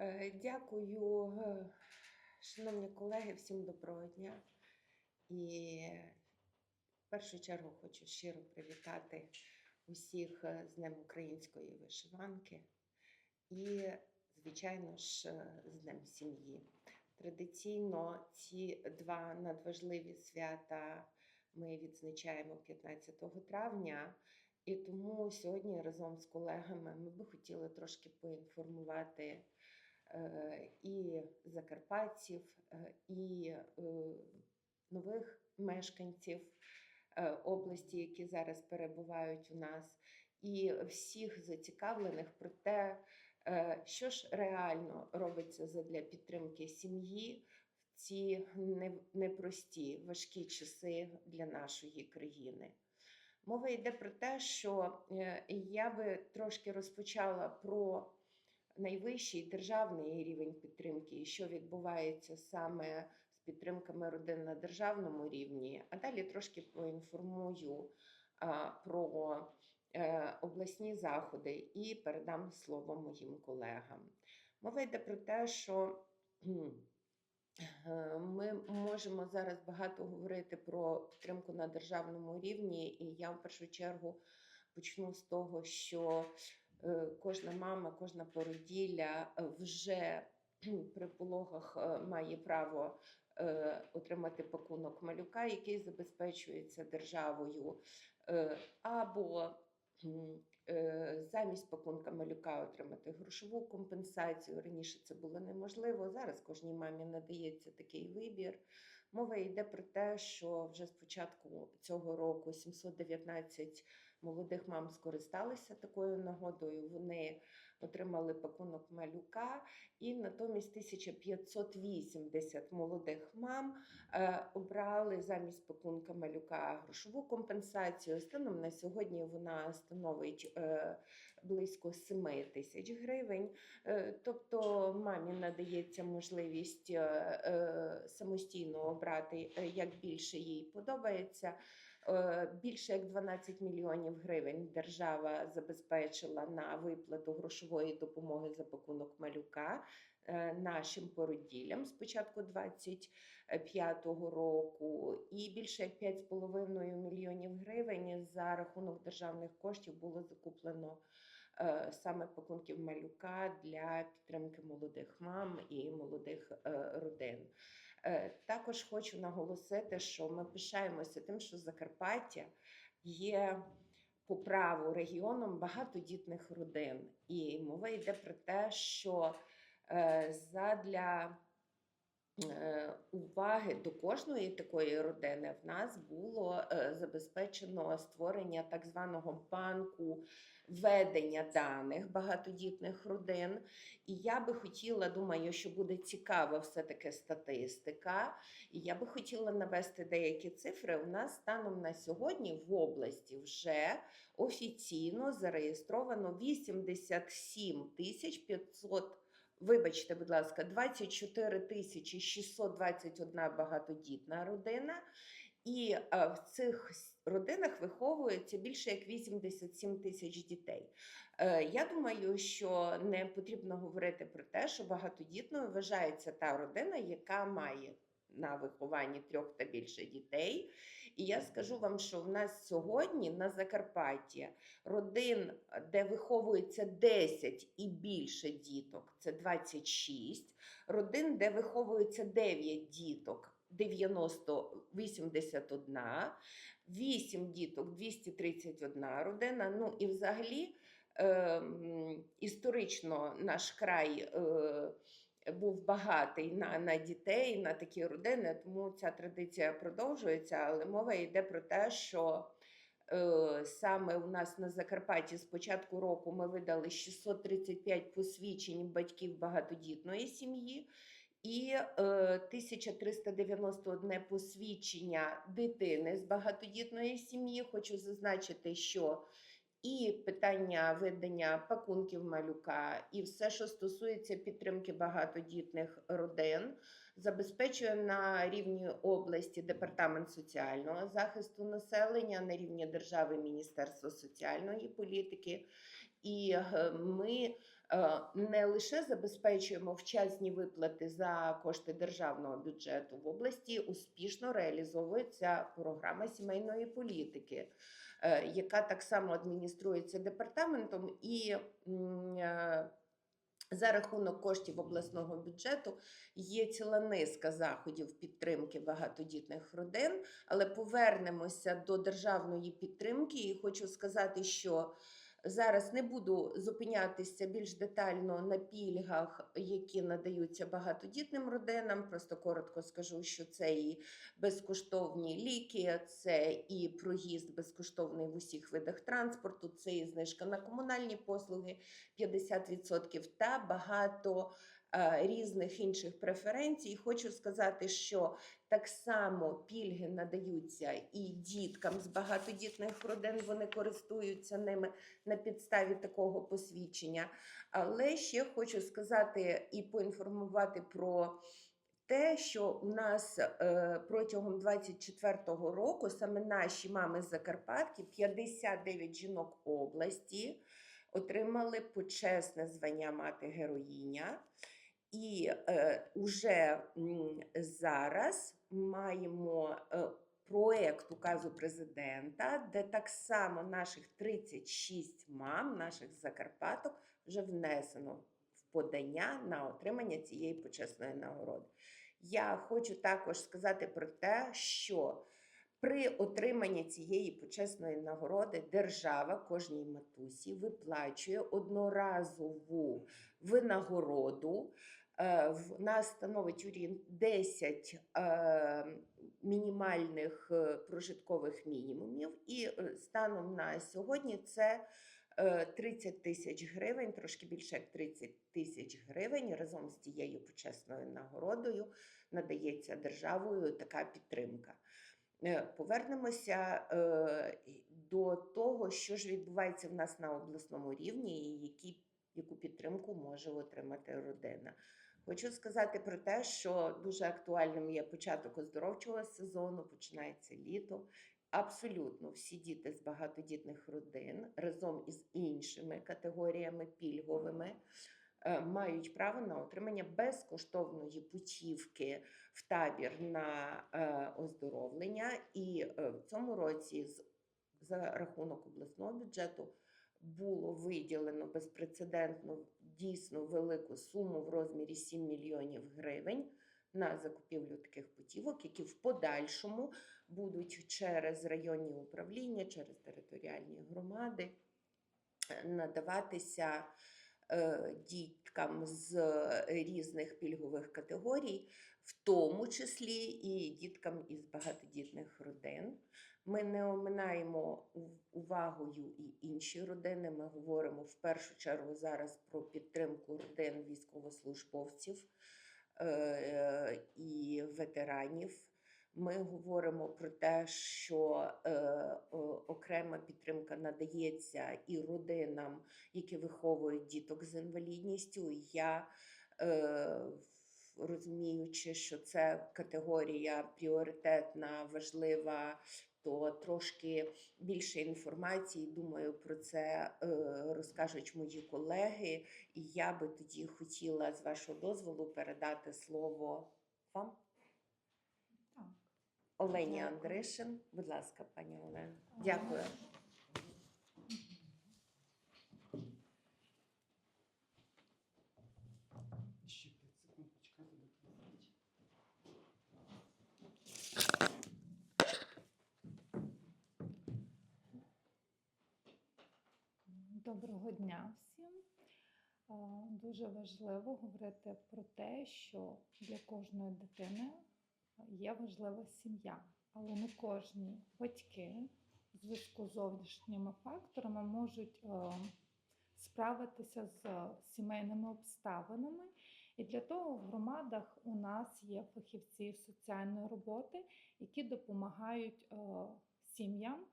Е, Дякую, е, шановні колеги, всім доброго дня. І в першу чергу хочу щиро привітати усіх е, з Днем української вишиванки і, звичайно ж, з Днем сім'ї. Традиційно ці два надважливі свята ми відзначаємо 15 травня. І тому сьогодні разом з колегами ми би хотіли трошки поінформувати і закарпатців, е, і е, нових мешканців е, області, які зараз перебувають у нас, і всіх зацікавлених про те, е, що ж реально робиться задля підтримки сім'ї в ці непрості важкі часи для нашої країни. Мова йде про те, що е, я би трошки розпочала про найвищий державний рівень підтримки, і що відбувається саме з підтримками родин на державному рівні, а далі трошки поінформую про е, обласні заходи і передам слово моїм колегам. Мова йде про те, що Е, Ми можемо зараз багато говорити про підтримку на державному рівні, і я в першу чергу почну з того, що кожна мама, кожна породілля е, вже при пологах е, має право е, отримати пакунок малюка, який забезпечується державою, е, або е, замість пакунка малюка отримати грошову компенсацію. Раніше це було неможливо. Зараз кожній мамі надається такий вибір. Мова йде про те, що вже з початку цього року 719 молодих мам скористалися такою нагодою. Вони отримали пакунок малюка, і натомість 1580 молодих мам е, обрали замість пакунка малюка грошову компенсацію. Станом на сьогодні вона становить е, близько 7 тисяч гривень. Е, Тобто мамі надається можливість самостійно обрати, як більше їй подобається. Е, Більше як 12 мільйонів гривень держава забезпечила на виплату грошової допомоги за пакунок малюка е, нашим породіллям з початку 25-го року, і більше як 5,5 мільйонів гривень за рахунок державних коштів було закуплено е, саме пакунків малюка для підтримки молодих мам і молодих родин. Е, Також хочу наголосити, що ми пишаємося тим, що Закарпаття є по праву регіоном багатодітних родин. І мова йде про те, що е, задля уваги до кожної такої родини в нас було е, забезпечено створення так званого банку ведення даних багатодітних родин. І я би хотіла, думаю, що буде цікава все-таки статистика. І я би хотіла навести деякі цифри. У нас станом на сьогодні в області вже офіційно зареєстровано 87 тисяч 500 Вибачте, будь ласка, 24 тисячі 621 багатодітна родина, і е, в цих родинах виховується більше як 87 тисяч дітей. Е, Я думаю, що не потрібно говорити про те, що багатодітною вважається та родина, яка має на вихованні трьох та більше дітей. І я скажу вам, що в нас сьогодні на Закарпатті родин, де виховується 10 і більше діток, це 26. Родин, де виховується 9 діток. 90 81, 8 діток 231 родина. Ну і взагалі ем, історично наш край е, був багатий на, на дітей, на такі родини, тому ця традиція продовжується, але мова йде про те, що е, саме у нас на Закарпатті з початку року ми видали 635 посвідчень батьків багатодітної сім'ї. І е, 1391 посвідчення дитини з багатодітної сім'ї. Хочу зазначити, що і питання видання пакунків малюка, і все, що стосується підтримки багатодітних родин, забезпечує на рівні області департамент соціального захисту населення, на рівні держави Міністерство соціальної політики. І е, ми е, не лише забезпечуємо вчасні виплати за кошти державного бюджету в області, успішно реалізовується програма сімейної політики, яка так само адмініструється департаментом і. е, За рахунок коштів обласного бюджету є ціла низка заходів підтримки багатодітних родин, але повернемося до державної підтримки. І хочу сказати, що зараз не буду зупинятися більш детально на пільгах, які надаються багатодітним родинам. Просто коротко скажу, що це і безкоштовні ліки, це і проїзд безкоштовний в усіх видах транспорту, це і знижка на комунальні послуги 50% та багато різних інших преференцій. Хочу сказати, що так само пільги надаються і діткам з багатодітних родин. Вони користуються ними на підставі такого посвідчення. Але ще хочу сказати і поінформувати про. Те, що у нас е, протягом 24-го року саме наші мами з Закарпатки, 59 жінок області, отримали почесне звання мати героїня. І е, уже зараз маємо е, проект указу президента, де так само наших 36 мам, наших Закарпаток, вже внесено в подання на отримання цієї почесної нагороди. Я хочу також сказати про те, що при отриманні цієї почесної нагороди держава кожній матусі виплачує одноразову винагороду. Е, В нас становить орієн- 10 е, мінімальних е, прожиткових мінімумів, і е, станом на сьогодні це е, 30 тисяч гривень, трошки більше як 30 тисяч гривень разом з тією почесною нагородою надається державою така підтримка. Е, Повернемося е, до того, що ж відбувається в нас на обласному рівні, і які, яку підтримку може отримати родина. Хочу сказати про те, що дуже актуальним є початок оздоровчого сезону, починається літо. Абсолютно всі діти з багатодітних родин разом із іншими категоріями пільговими е, мають право на отримання безкоштовної путівки в табір на е, оздоровлення. І е, в цьому році за рахунок обласного бюджету було виділено безпрецедентно дійсно велику суму в розмірі 7 мільйонів гривень на закупівлю таких путівок, які в подальшому будуть через районні управління, через територіальні громади е, надаватися е, діткам з різних пільгових категорій, в тому числі і діткам із багатодітних родин. Ми не оминаємо ув- увагою і інші родини. Ми говоримо в першу чергу зараз про підтримку родин військовослужбовців е, і ветеранів. Ми говоримо про те, що е, окрема підтримка надається і родинам, які виховують діток з інвалідністю. Я е, розуміючи, що це категорія пріоритетна, важлива, то трошки більше інформації, думаю, про це е, розкажуть мої колеги. І я би тоді хотіла, з вашого дозволу, передати слово вам. Олені. Андришин. Будь ласка, пані Олена. Дякую. Ще 5 секунд почекати до кінця. Доброго дня всім. А, Дуже важливо говорити про те, що для кожної дитини є важлива сім'я, але не кожні батьки в зв'язку з зовнішніми факторами можуть е, справитися з сімейними обставинами. І для того в громадах у нас є фахівці соціальної роботи, які допомагають е, сім'ям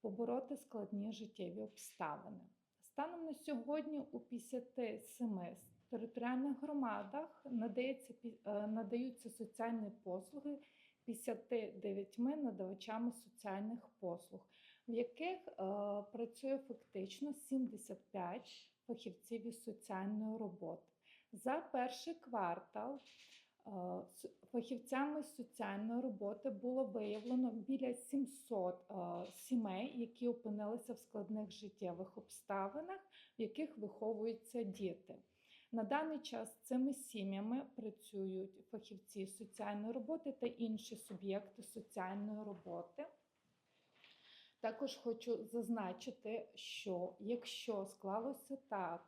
побороти складні життєві обставини. Станом на сьогодні у 57 територіальних громадах надається, е, надаються соціальні послуги 59 надавачами соціальних послуг, в яких е, працює фактично 75 фахівців із соціальної роботи. За перший квартал фахівцями соціальної роботи було виявлено біля 700 е, сімей, які опинилися в складних життєвих обставинах, в яких виховуються діти. На даний час цими сім'ями працюють фахівці соціальної роботи та інші суб'єкти соціальної роботи. Також хочу зазначити, що якщо склалося так,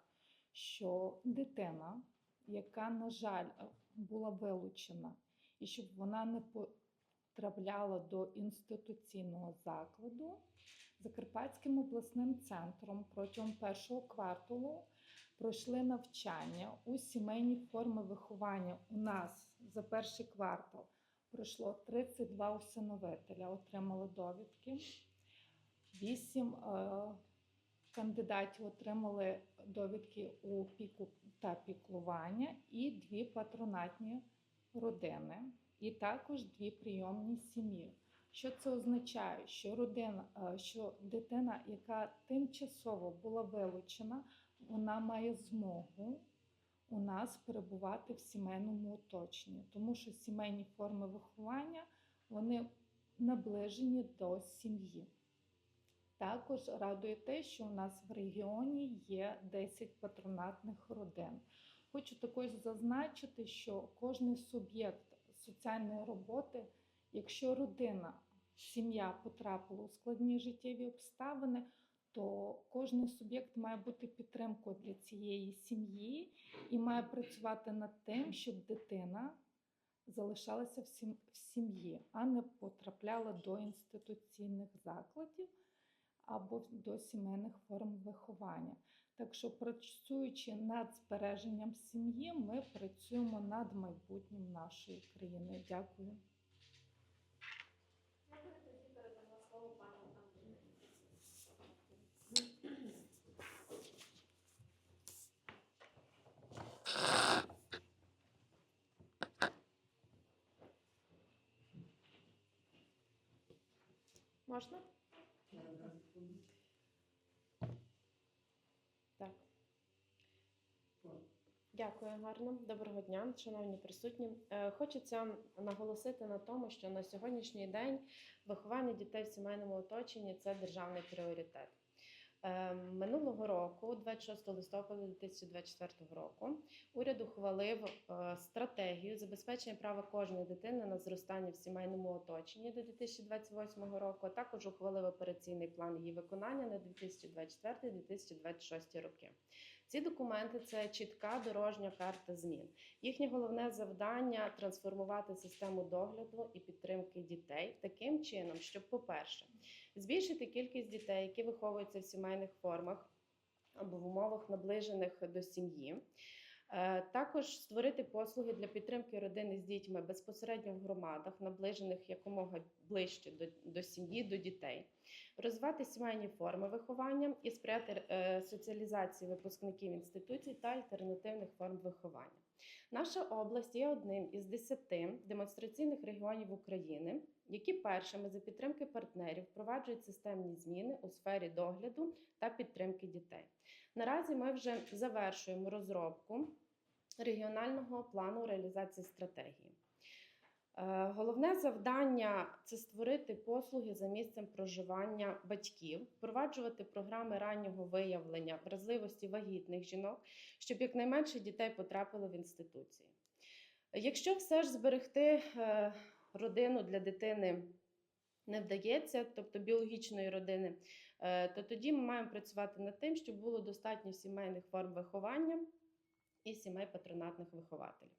що дитина, яка, на жаль, була вилучена, і щоб вона не потрапляла до інституційного закладу, Закарпатським обласним центром протягом першого кварталу пройшли навчання у сімейні форми виховання. У нас за перший квартал пройшло 32 усиновителя, отримали довідки. Вісім е, кандидатів отримали довідки у піку та піклування і дві патронатні родини, і також дві прийомні сім'ї. Що це означає? Що родина, е, що дитина, яка тимчасово була вилучена, вона має змогу у нас перебувати в сімейному оточенні, тому що сімейні форми виховання вони наближені до сім'ї. Також радує те, що у нас в регіоні є 10 патронатних родин. Хочу також зазначити, що кожний суб'єкт соціальної роботи, якщо родина, сім'я потрапила у складні життєві обставини, то кожний суб'єкт має бути підтримкою для цієї сім'ї і має працювати над тим, щоб дитина залишалася в сім'ї, а не потрапляла до інституційних закладів або до сімейних форм виховання. Так що, працюючи над збереженням сім'ї, ми працюємо над майбутнім нашої країни. Дякую. Можна? Так. Дякую гарно. Доброго дня, шановні присутні. Е, Хочеться наголосити на тому, що на сьогоднішній день виховання дітей в сімейному оточенні це державний пріоритет. Е, Минулого року, 26 листопада 2024 року, уряд ухвалив е, стратегію забезпечення права кожної дитини на зростання в сімейному оточенні до 2028 року. а Також ухвалив операційний план її виконання на 2024-2026 роки. Ці документи це чітка дорожня карта змін. Їхнє головне завдання трансформувати систему догляду і підтримки дітей таким чином, щоб, по-перше, збільшити кількість дітей, які виховуються в сімейних формах або в умовах наближених до сім'ї. Е, Також створити послуги для підтримки родини з дітьми безпосередньо в громадах, наближених якомога ближче до, до сім'ї, до дітей, розвивати сімейні форми виховання і сприяти е, соціалізації випускників інституцій та альтернативних форм виховання. Наша область є одним із десяти демонстраційних регіонів України, які першими за підтримки партнерів впроваджують системні зміни у сфері догляду та підтримки дітей. Наразі ми вже завершуємо розробку регіонального плану реалізації стратегії. Е, Головне завдання це створити послуги за місцем проживання батьків, впроваджувати програми раннього виявлення вразливості вагітних жінок, щоб якнайменше дітей потрапило в інституції. Якщо все ж зберегти е, родину для дитини не вдається, тобто біологічної родини, е, то тоді ми маємо працювати над тим, щоб було достатньо сімейних форм виховання і сімей патронатних вихователів.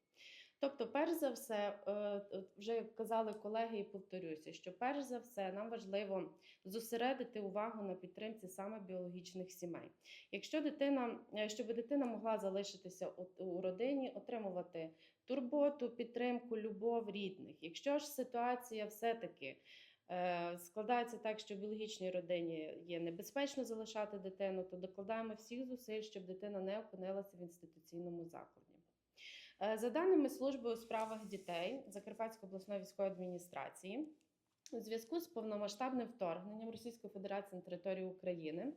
Тобто, перш за все, е, вже казали колеги, і повторюся, що перш за все нам важливо зосередити увагу на підтримці саме біологічних сімей. Якщо дитина, е, щоб дитина могла залишитися у- родині, отримувати турботу, підтримку, любов рідних. Якщо ж ситуація все-таки складається так, що в біологічній родині є небезпечно залишати дитину, то докладаємо всіх зусиль, щоб дитина не опинилася в інституційному закладі. Е, За даними служби у справах дітей Закарпатської обласної військової адміністрації, У зв'язку з повномасштабним вторгненням Російської Федерації на територію України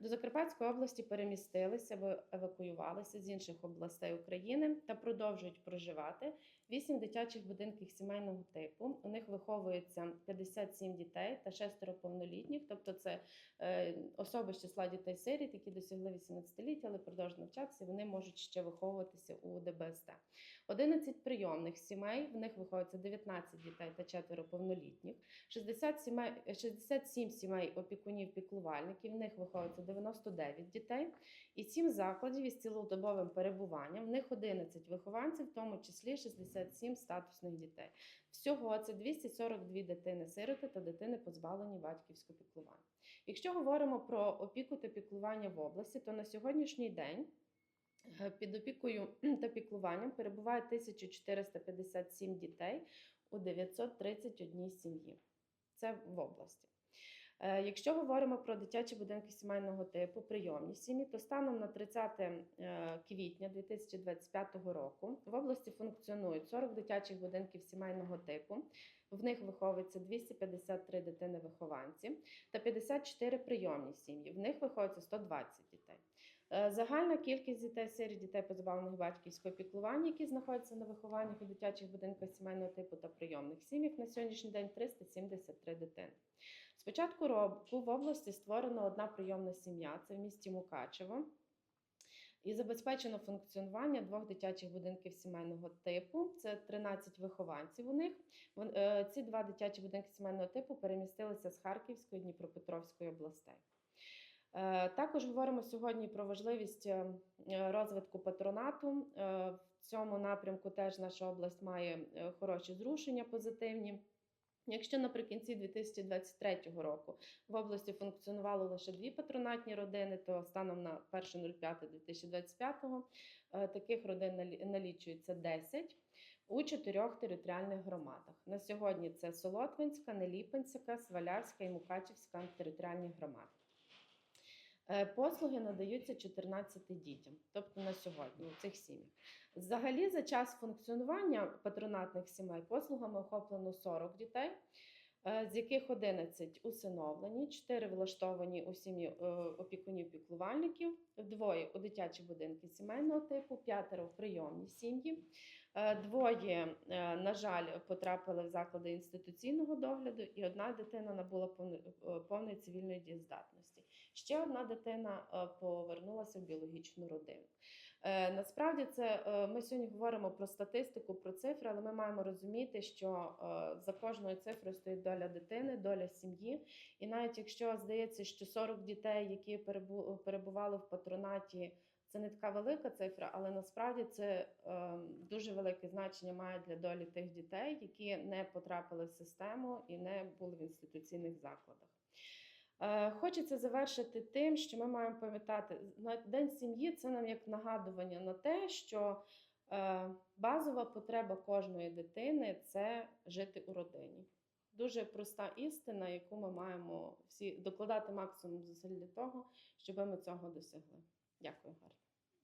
до Закарпатської області перемістилися евакуювалися з інших областей України та продовжують проживати вісім дитячих будинків сімейного типу. У них виховується 57 дітей та шестеро повнолітніх, тобто це е, особи з числа дітей сиріт, які досягли 18-ліття, але продовжують навчатися. Вони можуть ще виховуватися у ДБСТ. 11 прийомних сімей. В них виховується 19 дітей та четверо повнолітніх. 60 сімей, 67 сімей опікунів-піклувальників, в них виховується 99 дітей, і 7 закладів із цілодобовим перебуванням. В них 11 вихованців, в тому числі 67 статусних дітей. Всього це 242 дитини-сироти та дитини, позбавлені батьківського піклування. Якщо говоримо про опіку та піклування в області, то на сьогоднішній день е, під опікою та піклуванням перебуває 1457 дітей у 931 сім'ї. Це в області. Е, Якщо говоримо про дитячі будинки сімейного типу, прийомні сім'ї, то станом на 30 е, квітня 2025 року в області функціонують 40 дитячих будинків сімейного типу. В них виховується 253 дитини-вихованці та 54 прийомні сім'ї. В них виховується 120 дітей. Е, Загальна кількість дітей сиріт, дітей, позбавлених батьківського піклування, які знаходяться на вихованні у дитячих будинках сімейного типу та прийомних сім'ях на сьогоднішній день 373 дитини. З початку року в області створена одна прийомна сім'я, це в місті Мукачево. І забезпечено функціонування двох дитячих будинків сімейного типу. Це 13 вихованців у них. Е, Ці два дитячі будинки сімейного типу перемістилися з Харківської Дніпропетровської областей. Е, Також говоримо сьогодні про важливість е, розвитку патронату. Е, В цьому напрямку теж наша область має хороші зрушення позитивні. Якщо наприкінці 2023 року в області функціонувало лише дві патронатні родини, то станом на 1.05.2025 е, таких родин налічується 10 у чотирьох територіальних громадах. На сьогодні це Солотвинська, Неліпинська, Свалявська і Мукачівська територіальні громади. Е, Послуги надаються 14 дітям, тобто на сьогодні у цих сім'ях. Взагалі, за час функціонування патронатних сімей послугами охоплено 40 дітей, е, з яких 11 усиновлені, 4 влаштовані у сім'ї е, опікунів-піклувальників, двоє у дитячі будинки сімейного типу, п'ятеро в прийомні сім'ї. Двоє, на жаль, потрапили в заклади інституційного догляду, і одна дитина набула повної цивільної дієздатності. Ще одна дитина е, повернулася в біологічну родину. Е, Насправді, це е, ми сьогодні говоримо про статистику, про цифри, але ми маємо розуміти, що за кожною цифрою стоїть доля дитини, доля сім'ї. І навіть якщо здається, що 40 дітей, які перебували в патронаті, це не така велика цифра, але насправді це е, дуже велике значення має для долі тих дітей, які не потрапили в систему і не були в інституційних закладах. Е, Хочеться завершити тим, що ми маємо пам'ятати, День сім'ї це нам як нагадування на те, що е, базова потреба кожної дитини це жити у родині. Дуже проста істина, яку ми маємо всі докладати максимум зусиль для того, щоб ми цього досягли. Дякую, Гарно.